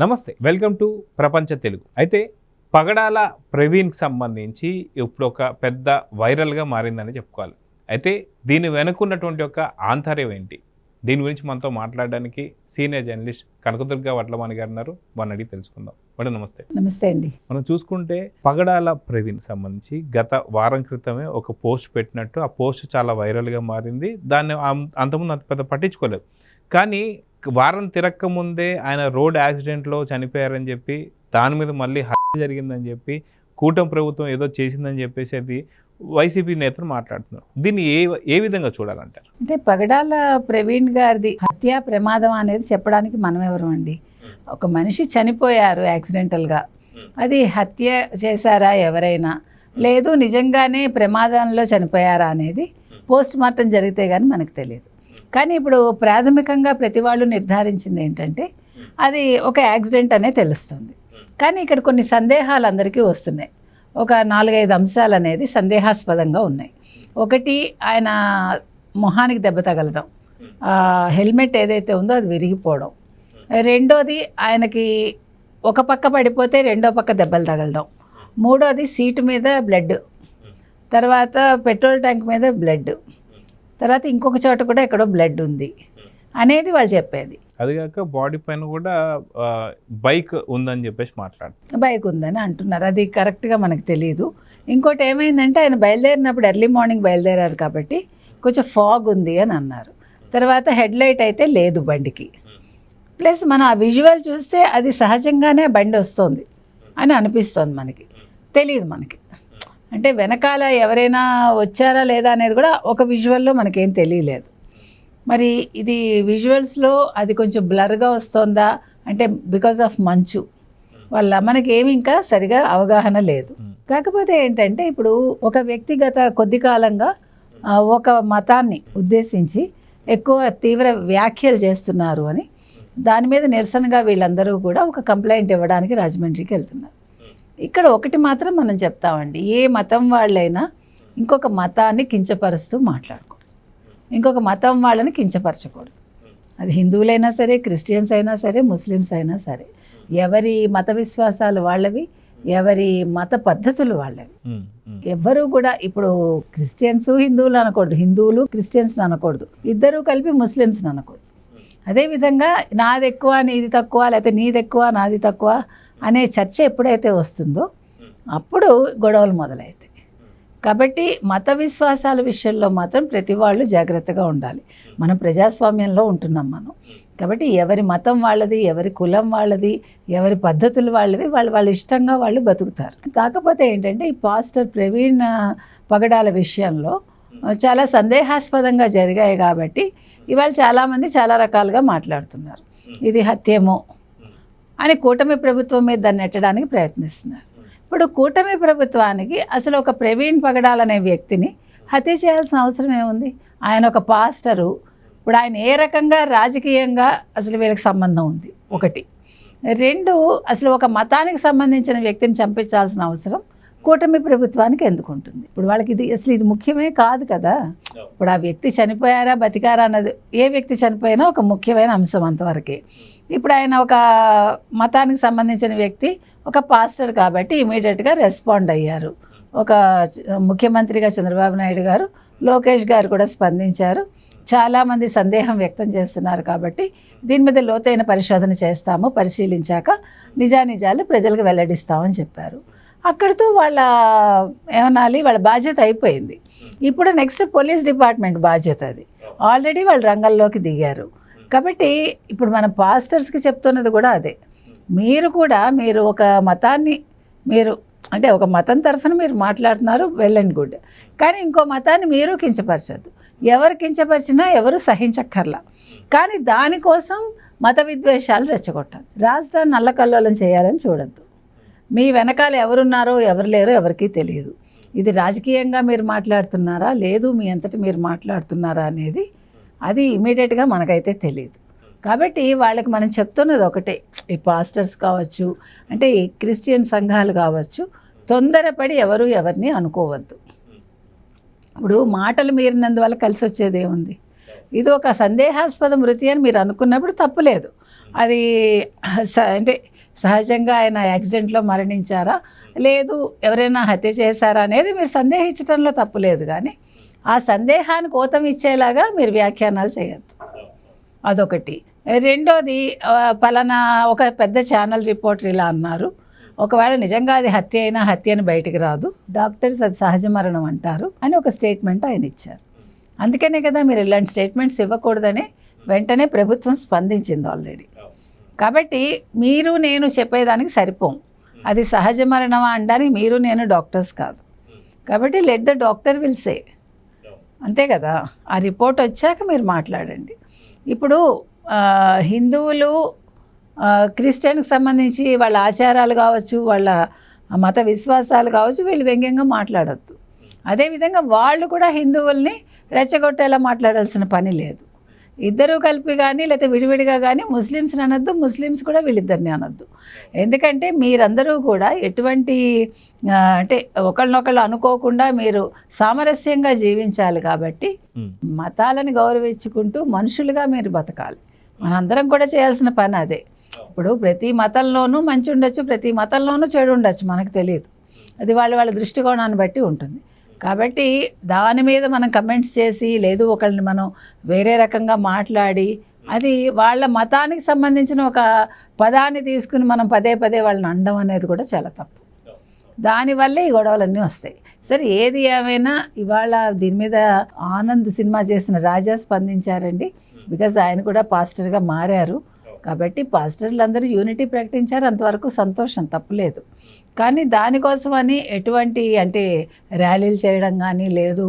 నమస్తే welcome to ప్రపంచ తెలుగు. అయితే పగడాల ప్రవీణ్కి సంబంధించి ఇప్పుడు ఒక పెద్ద వైరల్గా మారిందని చెప్పుకోవాలి. అయితే దీని వెనుకున్నటువంటి ఒక ఆంతర్యం ఏంటి? దీని గురించి మనతో మాట్లాడడానికి సీనియర్ జర్నలిస్ట్ కనకదుర్గ వడ్లమాని గారు ఉన్నారు వారిని అడిగి తెలుసుకుందాం. మేడం నమస్తే. నమస్తే అండి. మనం చూసుకుంటే పగడాల ప్రవీణ్ సంబంధించి గత వారం క్రితమే ఒక పోస్ట్ పెట్టినట్టు ఆ పోస్ట్ చాలా వైరల్గా మారింది. దాన్ని అంతకుముందు అంత పెద్ద పట్టించుకోలేదు. కానీ వారం తిరక్క ముందే ఆయన రోడ్ యాక్సిడెంట్లో చనిపోయారని చెప్పి దాని మీద మళ్ళీ హత్య జరిగిందని చెప్పి కూటమి ప్రభుత్వం ఏదో చేసిందని చెప్పేసి అది వైసీపీ నేతలు మాట్లాడుతున్నారు. దీన్ని ఏ ఏ విధంగా చూడాలంటారు? అంటే పగడాల ప్రవీణ్ గారిది హత్య ప్రమాదం అనేది చెప్పడానికి మనం ఎవరు అండి? ఒక మనిషి చనిపోయారు యాక్సిడెంటల్గా. అది హత్య చేశారా ఎవరైనా? లేదు నిజంగానే ప్రమాదంలో చనిపోయారా అనేది పోస్ట్ మార్టం జరిగితే కానీ మనకు తెలియదు. కానీ ఇప్పుడు ప్రాథమికంగా ప్రతి వాళ్ళు నిర్ధారించింది ఏంటంటే అది ఒక యాక్సిడెంట్ అనే తెలుస్తుంది. కానీ ఇక్కడ కొన్ని సందేహాలు అందరికీ వస్తున్నాయి. ఒక నాలుగైదు అంశాలు అనేది సందేహాస్పదంగా ఉన్నాయి. ఒకటి ఆయన మొహానికి దెబ్బ తగలడం. హెల్మెట్ ఏదైతే ఉందో అది విరిగిపోవడం. రెండోది ఆయనకి ఒక పక్క పడిపోతే రెండో పక్క దెబ్బలు తగలడం. మూడోది సీటు మీద బ్లడ్. తర్వాత పెట్రోల్ ట్యాంక్ మీద బ్లడ్. తర్వాత ఇంకొక చోట కూడా ఎక్కడో బ్లడ్ ఉంది అనేది వాళ్ళు చెప్పేది. అది కాక బాడీ పైన కూడా బైక్ ఉందని చెప్పేసి మాట్లాడుతున్నారు బైక్ ఉందని అంటున్నారు. అది కరెక్ట్గా మనకు తెలియదు ఇంకోటి ఏమైందంటే ఆయన బయలుదేరినప్పుడు ఎర్లీ మార్నింగ్ బయలుదేరారు కాబట్టి కొంచెం ఫాగ్ ఉంది అని అన్నారు. తర్వాత హెడ్ లైట్ అయితే లేదు బండికి. ప్లస్ మనం ఆ విజువల్ చూస్తే అది సహజంగానే బండి వస్తుంది అని అనిపిస్తుంది మనకి. తెలియదు మనకి. అంటే వెనకాల ఎవరైనా వచ్చారా లేదా అనేది కూడా ఒక విజువల్లో మనకేం తెలియలేదు. మరి ఇది విజువల్స్లో అది కొంచెం బ్లర్గా వస్తుందా? అంటే బికాస్ ఆఫ్ మంచు. వల్ల మనకి ఏమి ఇంకా సరిగా అవగాహన లేదు. కాకపోతే ఏంటంటే ఇప్పుడు ఒక వ్యక్తిగత కొద్ది కాలంగా ఒక మతాన్ని ఉద్దేశించి ఎక్కువ తీవ్ర వ్యాఖ్యలు చేస్తున్నారు అని. దాని మీద నిరసనగా వీళ్ళందరూ కూడా ఒక కంప్లైంట్ ఇవ్వడానికి రాజమండ్రికి వెళ్తున్నారు. ఇక్కడ ఒకటి మాత్రం మనం చెప్తామండి. ఏ మతం వాళ్ళైనా ఇంకొక మతాన్ని కించపరుస్తూ మాట్లాడకూడదు. ఇంకొక మతం వాళ్ళని కించపరచకూడదు. అది హిందువులైనా సరే క్రిస్టియన్స్ అయినా సరే ముస్లిమ్స్ అయినా సరే ఎవరి మత విశ్వాసాలు వాళ్ళవి ఎవరి మత పద్ధతులు వాళ్ళవి. ఎవ్వరూ కూడా ఇప్పుడు క్రిస్టియన్స్ హిందువులు అనకూడదు. హిందువులు క్రిస్టియన్స్ అనకూడదు. ఇద్దరూ కలిపి ముస్లిమ్స్ అనకూడదు. అదేవిధంగా నాది ఎక్కువ నీది తక్కువ లేకపోతే నీది ఎక్కువ నాది తక్కువ అనే చర్చ ఎప్పుడైతే వస్తుందో అప్పుడు గొడవలు మొదలవుతాయి కాబట్టి మత విశ్వాసాల విషయంలో మాత్రం ప్రతి వాళ్ళు జాగ్రత్తగా ఉండాలి. మనం ప్రజాస్వామ్యంలో ఉంటున్నాం మనం. కాబట్టి ఎవరి మతం వాళ్ళది ఎవరి కులం వాళ్ళది ఎవరి పద్ధతులు వాళ్ళవి వాళ్ళు వాళ్ళ ఇష్టంగా వాళ్ళు బతుకుతారు. కాకపోతే ఏంటంటే ఈ పాస్టర్ ప్రవీణ్ పగడాల విషయంలో చాలా సందేహాస్పదంగా జరిగాయి కాబట్టి ఇవాళ చాలామంది చాలా రకాలుగా మాట్లాడుతున్నారు. ఇది హత్యేమో అని కూటమి ప్రభుత్వం మీద దాన్ని నెట్టడానికి ప్రయత్నిస్తున్నారు. ఇప్పుడు కూటమి ప్రభుత్వానికి అసలు ఒక ప్రవీణ్ పగడాల్ అనే వ్యక్తిని హత్య చేయాల్సిన అవసరం ఏముంది? ఆయన ఒక పాస్టరు. ఇప్పుడు ఆయన ఏ రకంగా రాజకీయంగా అసలు వీళ్ళకి సంబంధం ఉంది? ఒకటి. రెండు అసలు ఒక మతానికి సంబంధించిన వ్యక్తిని చంపించాల్సిన అవసరం కూటమి ప్రభుత్వానికి ఎందుకు ఉంటుంది ఇప్పుడు వాళ్ళకి ఇది అసలు ఇది ముఖ్యమే కాదు కదా. ఇప్పుడు ఆ వ్యక్తి చనిపోయారా బతికారా అన్నది ఏ వ్యక్తి చనిపోయినా ఒక ముఖ్యమైన అంశం అంతవరకే. ఇప్పుడు ఆయన ఒక మతానికి సంబంధించిన వ్యక్తి ఒక పాస్టర్ కాబట్టి ఇమీడియట్గా రెస్పాండ్ అయ్యారు. ఒక ముఖ్యమంత్రిగా చంద్రబాబు నాయుడు గారు లోకేష్ గారు కూడా స్పందించారు. చాలామంది సందేహం వ్యక్తం చేస్తున్నారు కాబట్టి దీని మీద లోతైన పరిశోధన చేస్తాము పరిశీలించాక నిజానిజాలు ప్రజలకు వెల్లడిస్తామని చెప్పారు. అక్కడితో వాళ్ళ ఏమనాలి వాళ్ళ బాధ్యత అయిపోయింది. ఇప్పుడు నెక్స్ట్ పోలీస్ డిపార్ట్మెంట్ బాధ్యత అది. ఆల్రెడీ వాళ్ళు రంగంలోకి దిగారు. కాబట్టి ఇప్పుడు మన పాస్టర్స్కి చెప్తున్నది కూడా అదే. మీరు కూడా మీరు ఒక మతాన్ని మీరు అంటే ఒక మతం తరఫున మీరు మాట్లాడుతున్నారు వెల్ అండ్ గుడ్ కానీ ఇంకో మతాన్ని మీరు కించపరచద్దు. ఎవరు కించపరిచినా ఎవరు సహించక్కర్లా. కానీ దానికోసం మత విద్వేషాలు రెచ్చగొట్టాలి. రాష్ట్రాన్ని నల్లకల్లోలం చేయాలని చూడొద్దు. మీ వెనకాల ఎవరున్నారో ఎవరు లేరో ఎవరికీ తెలియదు. ఇది రాజకీయంగా మీరు మాట్లాడుతున్నారా? లేదు మీ అంతటి మీరు మాట్లాడుతున్నారా అనేది అది ఇమీడియట్గా మనకైతే తెలియదు. కాబట్టి వాళ్ళకి మనం చెప్తున్నది ఒకటే. ఈ పాస్టర్స్ కావచ్చు అంటే ఈ క్రిస్టియన్ సంఘాలు కావచ్చు తొందరపడి ఎవరు ఎవరిని అనుకోవద్దు. ఇప్పుడు మాటలు మీరినందువల్ల కలిసి వచ్చేది ఏముంది? ఇది ఒక సందేహాస్పద మృతి అని మీరు అనుకున్నప్పుడు తప్పులేదు. అది స- అంటే సహజంగా ఆయన యాక్సిడెంట్లో మరణించారా? లేదు ఎవరైనా హత్య చేశారా అనేది మీరు సందేహించడంలో తప్పులేదు కానీ ఆ సందేహానికి ఊతం ఇచ్చేలాగా మీరు వ్యాఖ్యానాలు చేయొద్దు. అదొకటి. రెండోది పలానా ఒక పెద్ద ఛానల్ రిపోర్టర్ ఇలా అన్నారు. ఒకవేళ నిజంగా అది హత్య అయినా హత్య అని బయటికి రాదు. డాక్టర్స్ అది సహజ మరణం అంటారు అని ఒక స్టేట్మెంట్ ఆయన ఇచ్చారు. అందుకనే కదా మీరు ఇలాంటి స్టేట్మెంట్స్ ఇవ్వకూడదని వెంటనే ప్రభుత్వం స్పందించింది ఆల్రెడీ. కాబట్టి మీరు నేను చెప్పేదానికి సరిపోం. అది సహజ మరణమా అనడానికి మీరు నేను డాక్టర్స్ కాదు. కాబట్టి let the doctor will say. అంతే కదా? ఆ రిపోర్ట్ వచ్చాక మీరు మాట్లాడండి. ఇప్పుడు హిందువులు క్రిస్టియన్కి సంబంధించి వాళ్ళ ఆచారాలు కావచ్చు వాళ్ళ మత విశ్వాసాలు కావచ్చు వీళ్ళు వ్యంగ్యంగా మాట్లాడొద్దు. అదేవిధంగా వాళ్ళు కూడా హిందువుల్ని రెచ్చగొట్టేలా మాట్లాడాల్సిన పని లేదు. ఇద్దరూ కలిపి కానీ లేకపోతే విడివిడిగా కానీ ముస్లిమ్స్ని అనొద్దు ముస్లిమ్స్ కూడా వీళ్ళిద్దరిని అనొద్దు. ఎందుకంటే మీరందరూ కూడా ఎటువంటి అంటే ఒకళ్ళనొకళ్ళు అనుకోకుండా మీరు సామరస్యంగా జీవించాలి కాబట్టి. మతాలను గౌరవించుకుంటూ మనుషులుగా మీరు బతకాలి. మనందరం కూడా చేయాల్సిన పని అదే. ఇప్పుడు ప్రతి మతంలోనూ మంచి ఉండొచ్చు ప్రతి మతంలోనూ చెడు ఉండొచ్చు మనకు తెలియదు అది వాళ్ళ వాళ్ళ దృష్టికోణాన్ని బట్టి ఉంటుంది. కాబట్టి దాని మీద మనం కమెంట్స్ చేసి లేదు ఒకళ్ళని మనం వేరే రకంగా మాట్లాడి అది వాళ్ళ మతానికి సంబంధించిన ఒక పదాన్ని తీసుకుని మనం పదే పదే వాళ్ళని అండం అనేది కూడా చాలా తప్పు. దానివల్లే ఈ గొడవలన్నీ వస్తాయి. సరే ఏది ఏమైనా ఇవాళ దీని మీద ఆనంద్ సినిమా చేసిన రాజా స్పందించారండి. బికాజ్ ఆయన కూడా పాస్టర్గా మారారు. కాబట్టి పాస్టర్లు అందరూ యూనిటీ ప్రకటించారు అంతవరకు సంతోషం తప్పులేదు కానీ దానికోసమని ఎటువంటి అంటే ర్యాలీలు చేయడం కానీ లేదు.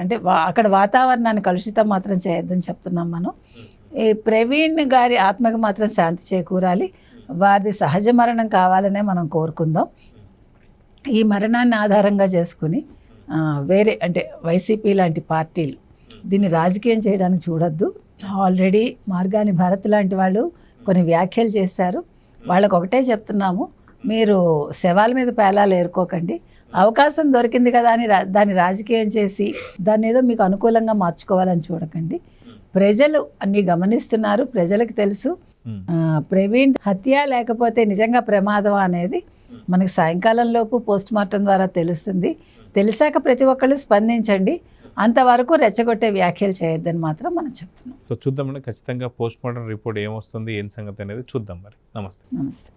అంటే అక్కడ వాతావరణాన్ని కలుషితం మాత్రం చేయొద్దని చెప్తున్నాం మనం. ఈ ప్రవీణ్ గారి ఆత్మకు మాత్రం శాంతి చేకూరాలి. వారిది సహజ మరణం కావాలనే మనం కోరుకుందాం. ఈ మరణాన్ని ఆధారంగా చేసుకుని వేరే అంటే వైసీపీ లాంటి పార్టీలు దీన్ని రాజకీయం చేయడానికి చూడొద్దు. ఆల్రెడీ మార్గాని భారత్ లాంటి వాళ్ళు కొన్ని వ్యాఖ్యలు చేశారు. వాళ్ళకు ఒకటే చెప్తున్నాము మీరు శవాల మీద పేలాలు ఏరుకోకండి. అవకాశం దొరికింది కదా అని రా- దాన్ని రాజకీయం చేసి దాన్ని ఏదో మీకు అనుకూలంగా మార్చుకోవాలని చూడకండి. ప్రజలు అన్ని గమనిస్తున్నారు ప్రజలకు తెలుసు. ప్రవీణ్ హత్య లేకపోతే నిజంగా ప్రమాదం అనేది మనకి సాయంకాలం లోపు పోస్ట్ మార్టం ద్వారా తెలుస్తుంది. తెలిసాక ప్రతి ఒక్కళ్ళు స్పందించండి. అంతవరకు రెచ్చగొట్టే వ్యాఖ్యలు చేయొద్దని మాత్రం మనం చెప్తున్నాం. సో చూద్దామండి ఖచ్చితంగా పోస్ట్ మార్టం రిపోర్ట్ ఏమొస్తుంది ఏం సంగతి అనేది చూద్దాం మరి. నమస్తే. నమస్తే.